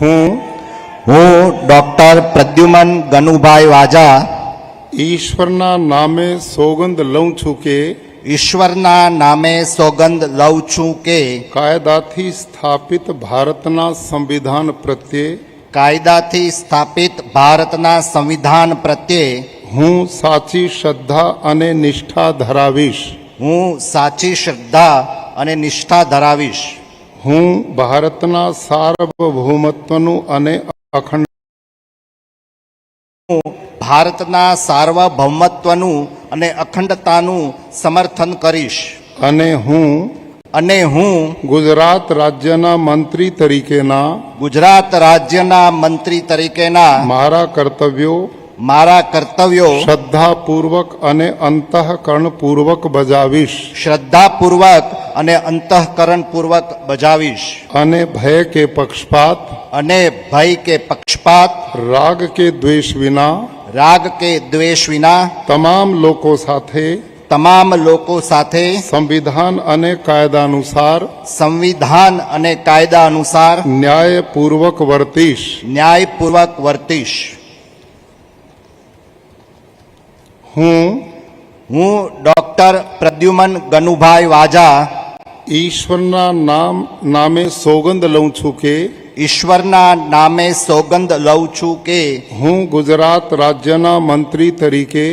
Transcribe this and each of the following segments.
હું હું ડોક્ટર પ્રદ્યુમન ગનુભાઈ વાજા ઈશ્વરના નામે સોગંદ લઉં છું કે ઈશ્વરના નામે સોગંદ લઉં છું કે કાયદાથી સ્થાપિત ભારતના સંવિધાન પ્રત્યે કાયદાથી સ્થાપિત ભારતના સંવિધાન પ્રત્યે હું સાચી શ્રદ્ધા અને નિષ્ઠા ધરાવીશ. હું સાચી શ્રદ્ધા અને નિષ્ઠા ધરાવીશ. હું ભારતના સાર્વભૌમત્વનું અને અખંડ ભારતના સાર્વભૌમત્વનું અને અખંડતાનું સમર્થન કરીશ. અને હું અને હું ગુજરાત રાજ્યના મંત્રી તરીકેના ગુજરાત રાજ્યના મંત્રી તરીકેના મારા કર્તવ્યો મારા કર્તવ્યો શ્રદ્ધાપૂર્વક અને અંતઃકરણપૂર્વક બજાવીશ. શ્રદ્ધાપૂર્વક અને અંતઃકરણપૂર્વક બજાવીશ. અને ભય કે પક્ષપાત અને ભય કે પક્ષપાત રાગ કે દ્વેષ વિના રાગ કે દ્વેષ વિના તમામ લોકો સાથે તમામ લોકો સાથે સંવિધાન અને કાયદા અનુસાર સંવિધાન અને કાયદા અનુસાર ન્યાયપૂર્વક વર્તીશ. ન્યાયપૂર્વક વર્તીશ. હું હું ડોક્ટર પ્રદ્યુમન ગનુભાઈ વાજા ઈશ્વરના નામ નામે સોગંદ લઉં છું કે ઈશ્વરના નામે સોગંદ લઉં છું કે હું ગુજરાત રાજ્યના મંત્રી તરીકે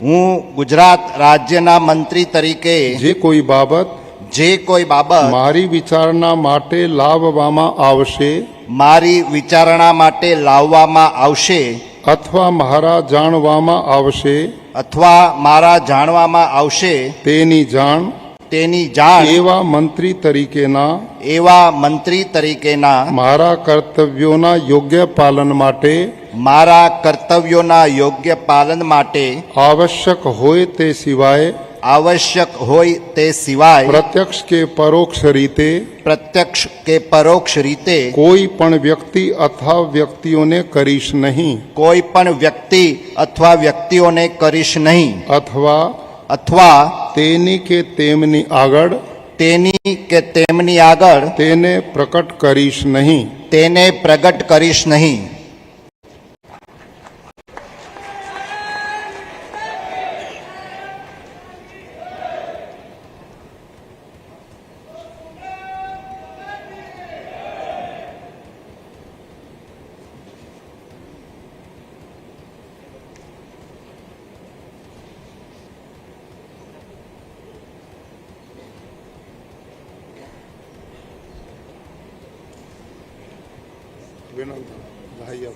હું ગુજરાત રાજ્યના મંત્રી તરીકે જે કોઈ બાબત જે કોઈ બાબત મારી વિચારણા માટે લાવવામાં આવશે મારી વિચારણા માટે લાવવામાં આવશે અથવા મારા જાણવામાં આવશે અથવા મારા જાણવામાં આવશે તેની જાણ તેની જાણ એવા મંત્રી તરીકેના એવા મંત્રી તરીકેના મારા કર્તવ્યોના યોગ્ય પાલન માટે મારા કર્તવ્યોના યોગ્ય પાલન માટે આવશ્યક હોય તે સિવાય આવશ્યક હોય તે સિવાય પ્રત્યક્ષ કે પરોક્ષ રીતે પ્રત્યક્ષ કે પરોક્ષ રીતે કોઈ પણ વ્યક્તિ અથવા વ્યક્તિઓને કરીશ નહીં કોઈ પણ વ્યક્તિ અથવા વ્યક્તિઓને કરીશ નહીં અથવા અથવા તેની કે તેમની આગળ તેની કે તેમની આગળ તેને પ્રકટ કરીશ નહીં. તેને પ્રગટ કરીશ નહીં. وين الله يحييك